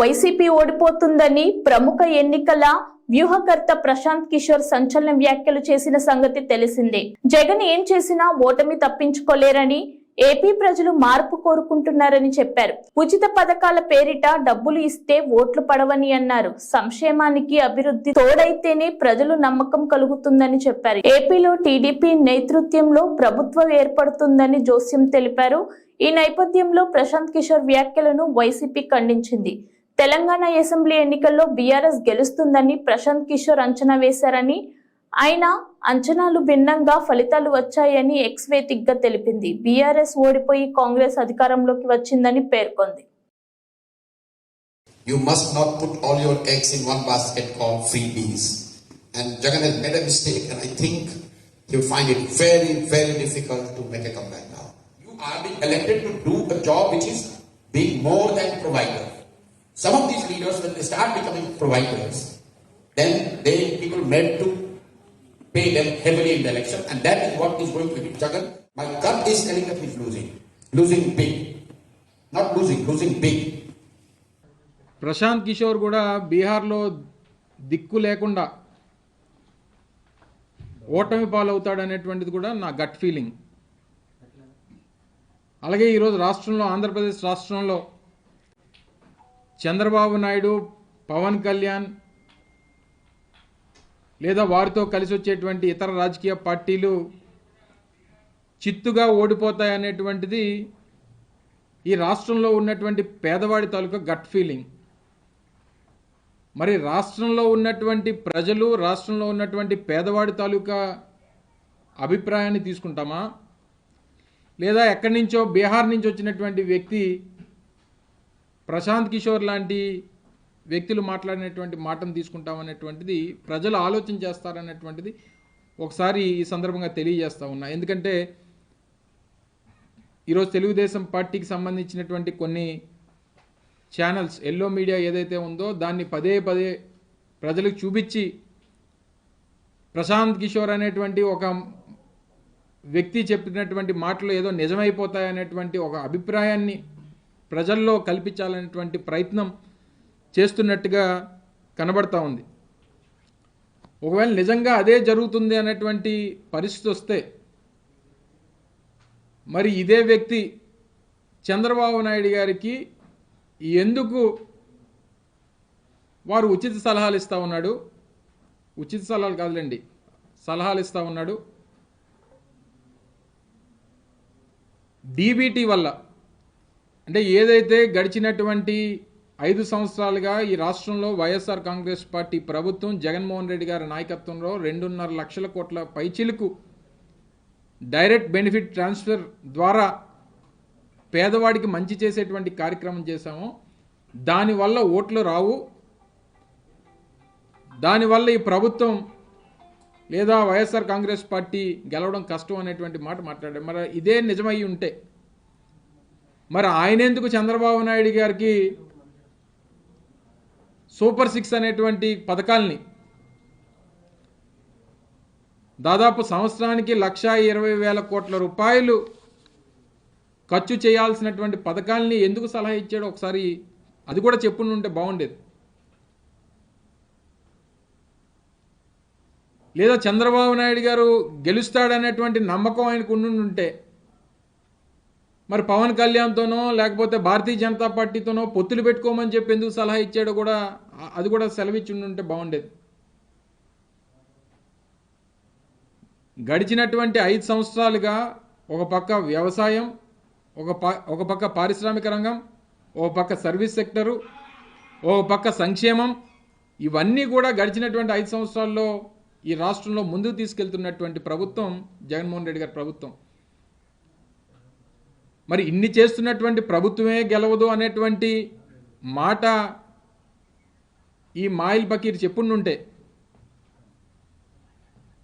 YCP ఓడిపోతుందని ప్రముఖ ఎన్నికల వ్యూహకర్త ప్రశాంత్ కిషోర్ సంచలన వ్యాఖ్యలు చేసిన సంగతి తెలిసిందే. జగన్ ఏం చేసినా ఓటమి తప్పించుకోలేరని ఏపీ ప్రజలు మార్పు కోరుకుంటున్నారని చెప్పారు. ఉచిత పథకాల పేరిట డబ్బులు ఇస్తే ఓట్లు పడవని అన్నారు. సంక్షేమానికి అభివృద్ధి తోడైతేనే ప్రజలు నమ్మకం కలుగుతుందని చెప్పారు. ఏపీలో టీడీపీ నేతృత్వంలో ప్రభుత్వం ఏర్పడుతుందని జోస్యం తెలిపారు. ఈ నేపథ్యంలో ప్రశాంత్ కిషోర్ వ్యాఖ్యలను వైసీపీ ఖండించింది. తెలంగాణ అసెంబ్లీ ఎన్నికల్లో బీఆర్ఎస్ గెలుస్తుందని ప్రశాంత్ కిషోర్ అంచనా వేశారని ఆయన అంచనాలు భిన్నంగా ఫలితాలు వచ్చాయని ఎక్స్ వేదికగా తెలిపింది బీఆర్ఎస్ ఓడిపోయి కాంగ్రెస్ అధికారంలోకి వచ్చిందని పేర్కొంది You must not put all your eggs in one basket called freebies. And Jagan has made a mistake, and I think he'll find it very, very difficult to make a comeback now. You are being elected to do a job which is being more than provider. Some of these leaders, when they start becoming providers, then they people made to pay them heavily in the election, and that is what is going to be. Jagan, my gut is telling that he's losing, losing big, not losing, losing big. Prashanth Kishore కూడా బీహార్లో దిక్కు లేకుండా ఓటమి పాలవుతాడు అనేటువంటిది కూడా నా gut feeling అలాగే ఈరోజు రాష్ట్రంలో ఆంధ్రప్రదేశ్ రాష్ట్రంలో చంద్రబాబు నాయుడు పవన్ కళ్యాణ్ లేదా వారితో కలిసి వచ్చేటువంటి ఇతర రాజకీయ పార్టీలు చిత్తుగా ఓడిపోతాయనేటువంటిది ఈ రాష్ట్రంలో ఉన్నటువంటి పేదవాడి తాలూకా గట్ ఫీలింగ్. మరి రాష్ట్రంలో ఉన్నటువంటి ప్రజలు రాష్ట్రంలో ఉన్నటువంటి పేదవాడి తాలూకా అభిప్రాయాన్ని తీసుకుంటామా? లేదా ఎక్కడి నుంచో బీహార్ నుంచి వచ్చినటువంటి వ్యక్తి ప్రశాంత్ కిషోర్ లాంటి వ్యక్తులు మాట్లాడినటువంటి మాటను తీసుకుంటామనేటువంటిది ప్రజలు ఆలోచన చేస్తారనేటువంటిది ఒకసారి ఈ సందర్భంగా తెలియజేస్తూ ఉన్నా. ఎందుకంటే ఈరోజు తెలుగుదేశం పార్టీకి సంబంధించినటువంటి కొన్ని ఛానల్స్ ఎల్లో మీడియా ఏదైతే ఉందో దాన్ని పదే పదే ప్రజలకు చూపించి ప్రశాంత్ కిషోర్ అనేటువంటి ఒక వ్యక్తి చెప్పినటువంటి మాటలు ఏదో నిజమైపోతాయనేటువంటి ఒక అభిప్రాయాన్ని ప్రజల్లో కల్పించాలనేటువంటి ప్రయత్నం చేస్తున్నట్టుగా కనబడతా ఉంది. ఒకవేళ నిజంగా అదే జరుగుతుంది అనేటువంటి పరిస్థితి వస్తే మరి ఇదే వ్యక్తి చంద్రబాబు నాయుడు గారికి ఎందుకు వారు ఉచిత సలహాలు ఇస్తూ ఉన్నాడు? ఉచిత సలహాలు కాదులేండి సలహాలు ఇస్తూ ఉన్నాడు. డీబీటీ వల్ల అంటే ఏదైతే గడిచినటువంటి ఐదు సంవత్సరాలుగా ఈ రాష్ట్రంలో వైఎస్ఆర్ కాంగ్రెస్ పార్టీ ప్రభుత్వం జగన్మోహన్ రెడ్డి గారి నాయకత్వంలో రెండున్నర లక్షల కోట్ల పైచిలుకు డైరెక్ట్ బెనిఫిట్ ట్రాన్స్ఫర్ ద్వారా పేదవాడికి మంచి చేసేటువంటి కార్యక్రమం చేశాము. దానివల్ల ఓట్లు రావు. దానివల్ల ఈ ప్రభుత్వం లేదా వైఎస్ఆర్ కాంగ్రెస్ పార్టీ గెలవడం కష్టం అనేటువంటి మాట మాట్లాడారు. మరి ఇదే నిజమై ఉంటే మరి ఆయన ఎందుకు చంద్రబాబు నాయుడు గారికి సూపర్ సిక్స్ అనేటువంటి పథకాల్ని దాదాపు సంవత్సరానికి లక్షా ఇరవై వేల కోట్ల రూపాయలు ఖర్చు చేయాల్సినటువంటి పథకాల్ని ఎందుకు సలహా ఇచ్చాడో ఒకసారి అది కూడా చెప్పుంటే బాగుండేది. లేదా చంద్రబాబు నాయుడు గారు గెలుస్తాడనేటువంటి నమ్మకం ఆయనకు ఉండుంటే మరి పవన్ కళ్యాణ్తోనో లేకపోతే భారతీయ జనతా పార్టీతోనో పొత్తులు పెట్టుకోమని చెప్పి ఎందుకు సలహా ఇచ్చాడో కూడా అది కూడా సెలవిచ్చి ఉంటే బాగుండేది. గడిచినటువంటి ఐదు సంవత్సరాలుగా ఒక పక్క వ్యవసాయం ఒక ప ఒక పక్క పారిశ్రామిక రంగం ఒక పక్క సర్వీస్ సెక్టరు ఒక పక్క సంక్షేమం ఇవన్నీ కూడా గడిచినటువంటి ఐదు సంవత్సరాల్లో ఈ రాష్ట్రంలో ముందుకు తీసుకెళ్తున్నటువంటి ప్రభుత్వం జగన్మోహన్ రెడ్డి గారి ప్రభుత్వం. మరి ఇన్ని చేస్తున్నటువంటి ప్రభుత్వమే గెలవదు అనేటువంటి మాట ఈ మాయిల్ బకీర్ చెప్పుండుంటే.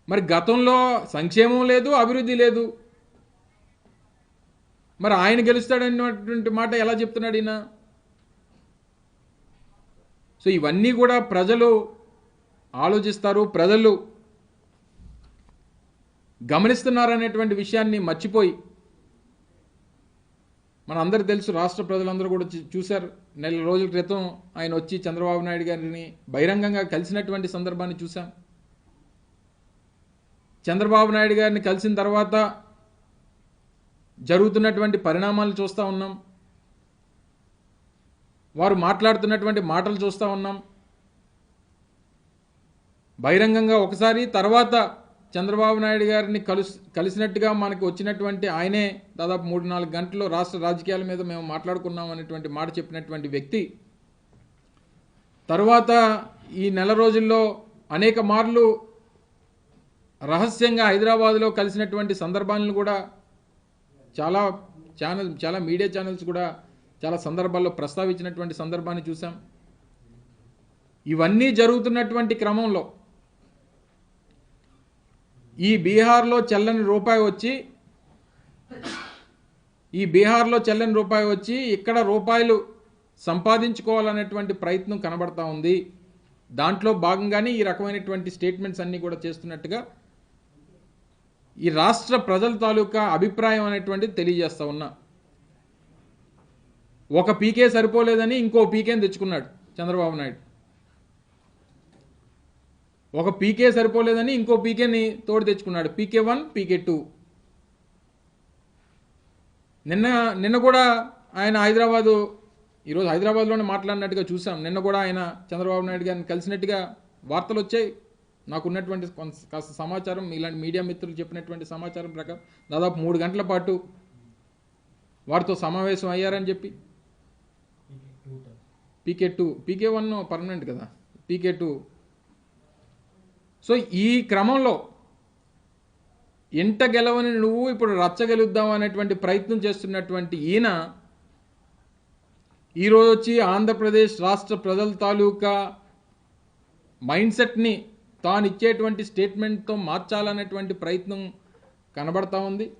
మరి గతంలో సంక్షేమం లేదు అభివృద్ధి లేదు. మరి ఆయన గెలుస్తాడన్నటువంటి మాట ఎలా చెప్తున్నాడు ఈయన? సో ఇవన్నీ కూడా ప్రజలు ఆలోచిస్తారు ప్రజలు గమనిస్తున్నారనేటువంటి విషయాన్ని మర్చిపోయి మన అందరు తెలుసు రాష్ట్ర ప్రజలందరూ కూడా చూ- చూశారు. నెల రోజుల క్రితం ఆయన వచ్చి చంద్రబాబు నాయుడు గారిని బహిరంగంగా కలిసినటువంటి సందర్భాన్ని చూశాం. చంద్రబాబు నాయుడు గారిని కలిసిన తర్వాత జరుగుతున్నటువంటి పరిణామాలు చూస్తూ ఉన్నాం. వారు మాట్లాడుతున్నటువంటి మాటలు చూస్తూ ఉన్నాం. బహిరంగంగా ఒకసారి తర్వాత చంద్రబాబు నాయుడు గారిని కలుసు కలిసినట్టుగా మనకు వచ్చినటువంటి ఆయనే దాదాపు మూడు నాలుగు గంటలు రాష్ట్ర రాజకీయాల మీద మేము మాట్లాడుకున్నాం అనేటువంటి మాట చెప్పినటువంటి వ్యక్తి. తర్వాత ఈ నెల రోజుల్లో అనేక మార్లు రహస్యంగా హైదరాబాద్లో కలిసినటువంటి సందర్భాలను కూడా చాలా ఛానల్ చాలా మీడియా ఛానల్స్ కూడా చాలా సందర్భాల్లో ప్రస్తావించినటువంటి సందర్భాన్ని చూసాం ఇవన్నీ జరుగుతున్నటువంటి క్రమంలో ఈ బీహార్లో చెల్లని రూపాయి వచ్చి ఈ బీహార్లో చెల్లని రూపాయి వచ్చి ఇక్కడ రూపాయలు సంపాదించుకోవాలనేటువంటి ప్రయత్నం కనబడతా ఉంది. దాంట్లో భాగంగానే ఈ రకమైనటువంటి స్టేట్మెంట్స్ అన్నీ కూడా చేస్తున్నట్టుగా ఈ రాష్ట్ర ప్రజల తాలూకా అభిప్రాయం అనేటువంటిది తెలియజేస్తా ఉన్నా. ఒక పీకే సరిపోలేదని ఇంకో పీకేని తెచ్చుకున్నాడు చంద్రబాబు నాయుడు. ఒక పీకే సరిపోలేదని ఇంకో పీకేని తోడు తెచ్చుకున్నాడు. PK one PK two. నిన్న నిన్న కూడా ఆయన హైదరాబాదు ఈరోజు హైదరాబాద్లోనే మాట్లాడినట్టుగా చూసాం. నిన్న కూడా ఆయన చంద్రబాబు నాయుడు గారిని కలిసినట్టుగా వార్తలు వచ్చాయి. నాకు ఉన్నటువంటి కొంత కాస్త సమాచారం ఇలాంటి మీడియా మిత్రులు చెప్పినటువంటి సమాచారం ప్రకారం దాదాపు మూడు గంటల పాటు వారితో సమావేశం అయ్యారని చెప్పి. PK two. PK one permanent కదా. పీకే టూ. సో ఈ క్రమంలో ఇంట గెలవని నువ్వు ఇప్పుడు రచ్చగెలుద్దాం అనేటువంటి ప్రయత్నం చేస్తున్నటువంటి ఈయన ఈరోజు వచ్చి ఆంధ్రప్రదేశ్ రాష్ట్ర ప్రజల తాలూకా మైండ్ సెట్ని తాను ఇచ్చేటువంటి స్టేట్మెంట్తో మార్చాలనేటువంటి ప్రయత్నం కనబడతా ఉంది.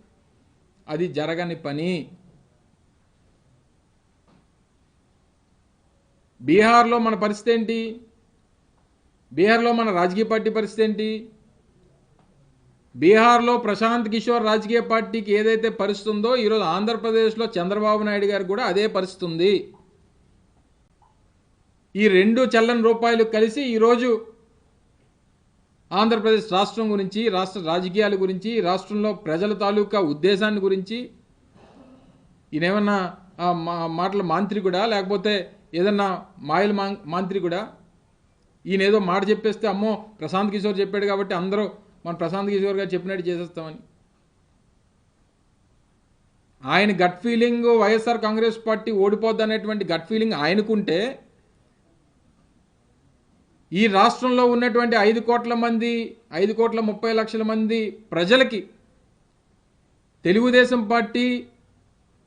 అది జరగని పని. బీహార్లో మన పరిస్థితి ఏంటి? బీహార్లో మన రాజకీయ పార్టీ పరిస్థితి ఏంటి? బీహార్లో ప్రశాంత్ కిషోర్ రాజకీయ పార్టీకి ఏదైతే పరిస్థితి ఉందో ఈరోజు ఆంధ్రప్రదేశ్లో చంద్రబాబు నాయుడు గారు కూడా అదే పరిస్థితి ఉంది. ఈ రెండు చల్లని రూపాయలు కలిసి ఈరోజు ఆంధ్రప్రదేశ్ రాష్ట్రం గురించి రాష్ట్ర రాజకీయాల గురించి రాష్ట్రంలో ప్రజల తాలూకా ఉద్దేశాన్ని గురించి ఈయనేమన్నా మా మాటల మాంత్రికుడా లేకపోతే ఏదన్నా మాయల మాం మాంత్రికుడా ఈయన ఏదో మాట చెప్పేస్తే అమ్మో ప్రశాంత్ కిషోర్ చెప్పాడు కాబట్టి అందరూ మన ప్రశాంత్ కిషోర్ గారు చెప్పినట్టు చేసేస్తామని. ఆయన gut feeling YSR Congress party ఓడిపోద్ది అనేటువంటి గట్ ఫీలింగ్ ఆయనకుంటే ఈ రాష్ట్రంలో ఉన్నటువంటి ఐదు కోట్ల మంది ఐదు కోట్ల ముప్పై లక్షల మంది ప్రజలకి తెలుగుదేశం పార్టీ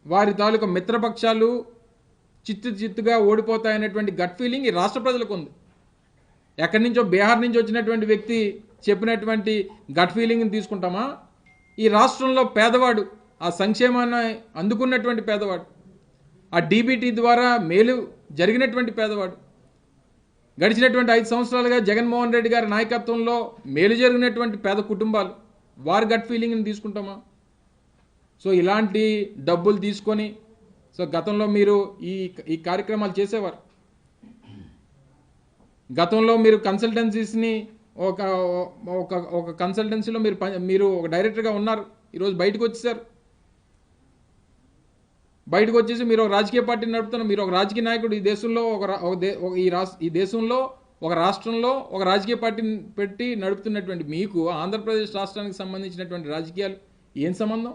వారి తాలూకా మిత్రపక్షాలు చిత్తు చిత్తుగా ఓడిపోతాయనేటువంటి గట్ ఫీలింగ్ ఈ రాష్ట్ర ప్రజలకు ఉంది ఎక్కడి నుంచో బీహార్ నుంచి వచ్చినటువంటి వ్యక్తి చెప్పినటువంటి గట్ ఫీలింగ్ని తీసుకుంటామా? ఈ రాష్ట్రంలో పేదవాడు ఆ సంక్షేమాన్ని అందుకున్నటువంటి పేదవాడు ఆ డీబీటీ ద్వారా మేలు జరిగినటువంటి పేదవాడు గడిచినటువంటి ఐదు సంవత్సరాలుగా జగన్మోహన్ రెడ్డి గారి నాయకత్వంలో మేలు జరిగినటువంటి పేద కుటుంబాలు వారి గట్ ఫీలింగ్ని తీసుకుంటామా? సో ఇలాంటి డబ్బులు తీసుకొని సో గతంలో మీరు ఈ ఈ కార్యక్రమాలు చేసేవారు. గతంలో మీరు కన్సల్టెన్సీస్ని ఒక ఒక ఒక కన్సల్టెన్సీలో మీరు మీరు ఒక డైరెక్టర్గా ఉన్నారు. ఈరోజు బయటకు వచ్చేసారు. బయటకు వచ్చేసి మీరు ఒక రాజకీయ పార్టీని నడుపుతున్నారు మీరు ఒక రాజకీయ నాయకుడు ఈ దేశంలో ఒక దే- ఒక ఈ రాష్ట్ర ఈ దేశంలో ఒక రాష్ట్రంలో ఒక రాజకీయ పార్టీని పెట్టి నడుపుతున్నటువంటి మీకు ఆంధ్రప్రదేశ్ రాష్ట్రానికి సంబంధించినటువంటి రాజకీయాలు ఏం సంబంధం?